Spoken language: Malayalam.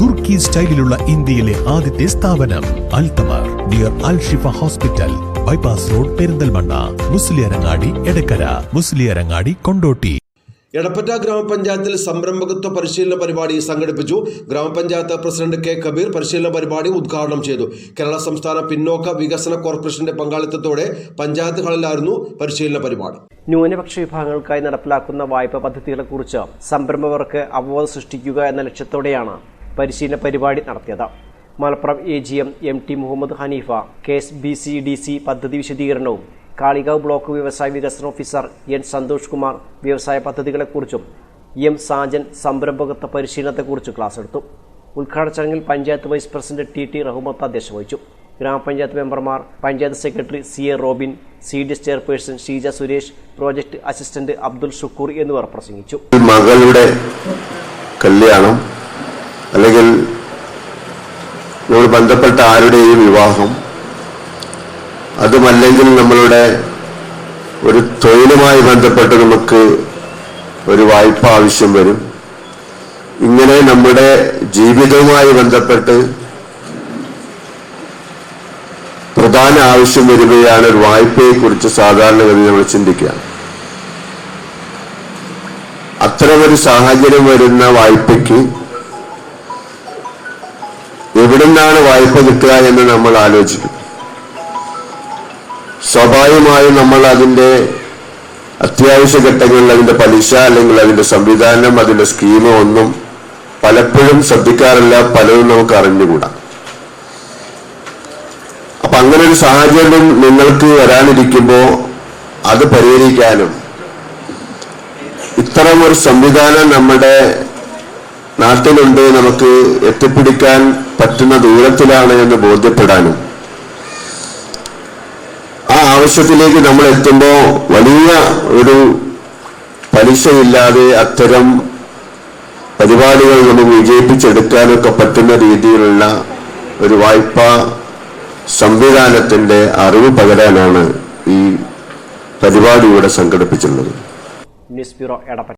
തുർക്കി സ്റ്റൈലിലുള്ള ഇന്ത്യയിലെ ആദ്യത്തെ സ്ഥാപനം അൽതമർ dear Al Shifa hospital bypass road Perinthalmanna. Musliyarangadi Edakkara. Musliyarangadi Kondotty. Edappatta ഗ്രാമപഞ്ചായത്തിൽ സംരംഭകത്വ പരിശീലന പരിപാടി സംഘടിപ്പിച്ചു. ഗ്രാമപഞ്ചായത്ത് പ്രസിഡന്റ് കെ. കബീർ പരിശീലന പരിപാടി ഉദ്ഘാടനം ചെയ്തു. കേരള സംസ്ഥാന പിന്നോക്ക വികസന കോർപ്പറേഷന്റെ പങ്കാളിത്തത്തോടെ പഞ്ചായത്ത് ഹാളിലായിരുന്നു പരിശീലന പരിപാടി. ന്യൂനപക്ഷ വിഭാഗങ്ങൾക്കായി നടപ്പിലാക്കുന്ന വായ്പാ പദ്ധതികളെക്കുറിച്ച് സംരംഭകർക്ക് അവബോധം സൃഷ്ടിക്കുക എന്ന ലക്ഷ്യത്തോടെയാണ് പരിശീലന പരിപാടി നടത്തിയത്. Malappuram A G M M T Muhammad Haneefa K S B C D C പദ്ധതി വിശദീകരണവും കാളികാവ് ബ്ലോക്ക് വ്യവസായ വികസന ഓഫീസർ എൻ സന്തോഷ് കുമാർ വ്യവസായ പദ്ധതികളെക്കുറിച്ചും എം സാജൻ സംരംഭകത്വ പരിശീലനത്തെക്കുറിച്ചും ക്ലാസ് എടുത്തു. ഉദ്ഘാടന ചടങ്ങിൽ panchayat vice president T T Rahmath അധ്യക്ഷത വഹിച്ചു. ഗ്രാമപഞ്ചായത്ത് മെമ്പർമാർ panchayat secretary C A Robin C D S chairperson Sheeja Suresh project assistant Abdul Shukoor എന്നിവർ പ്രസംഗിച്ചു. മകളുടെ കല്യാണം അല്ലെങ്കിൽ നമ്മൾ ബന്ധപ്പെട്ട ആരുടെയും വിവാഹം അതുമല്ലെങ്കിൽ നമ്മളുടെ ഒരു തൊഴിലുമായി ബന്ധപ്പെട്ട് നമുക്ക് ഒരു വായ്പ ആവശ്യം വരും. ഇങ്ങനെ നമ്മുടെ ജീവിതവുമായി ബന്ധപ്പെട്ട് പ്രധാന ആവശ്യം വരികയാണ് ഒരു വായ്പയെക്കുറിച്ച് സാധാരണഗതി നമ്മൾ ചിന്തിക്കുക. അത്തരമൊരു സാഹചര്യം വരുന്ന വായ്പയ്ക്ക് എവിടുന്നാണ് വായ്പ കിട്ടുക എന്ന് നമ്മൾ ആലോചിക്കും. സ്വാഭാവികമായും നമ്മൾ അതിന്റെ അത്യാവശ്യ ഘട്ടങ്ങളിൽ അതിന്റെ പലിശ അല്ലെങ്കിൽ അതിന്റെ സംവിധാനം അതിന്റെ സ്കീമോ ഒന്നും പലപ്പോഴും ശ്രദ്ധിക്കാറില്ല പലതും നമുക്ക് അറിഞ്ഞുകൂടാ. അപ്പൊ അങ്ങനെ ഒരു സാഹചര്യം നിങ്ങൾക്ക് വരാനിരിക്കുമ്പോൾ അത് പരിഹരിക്കാനും ഇത്തരം ഒരു സംവിധാനം നമ്മുടെ നാട്ടിലുണ്ട് നമുക്ക് എത്തിപ്പിടിക്കാൻ പറ്റുന്ന ദൂരത്തിലാണ് എന്ന് ബോധ്യപ്പെടാനും. ആ ആവശ്യത്തിലേക്ക് നമ്മൾ എത്തുമ്പോൾ വലിയ ഒരു പലിശയില്ലാതെ അത്തരം പരിപാടികൾ നമുക്ക് വിജയിപ്പിച്ചെടുക്കാനൊക്കെ പറ്റുന്ന രീതിയിലുള്ള ഒരു വായ്പാ സംവിധാനത്തിന്റെ അറിവ് പകരാനാണ് ഈ പരിപാടി ഇവിടെ സംഘടിപ്പിച്ചിട്ടുള്ളത്. News bureau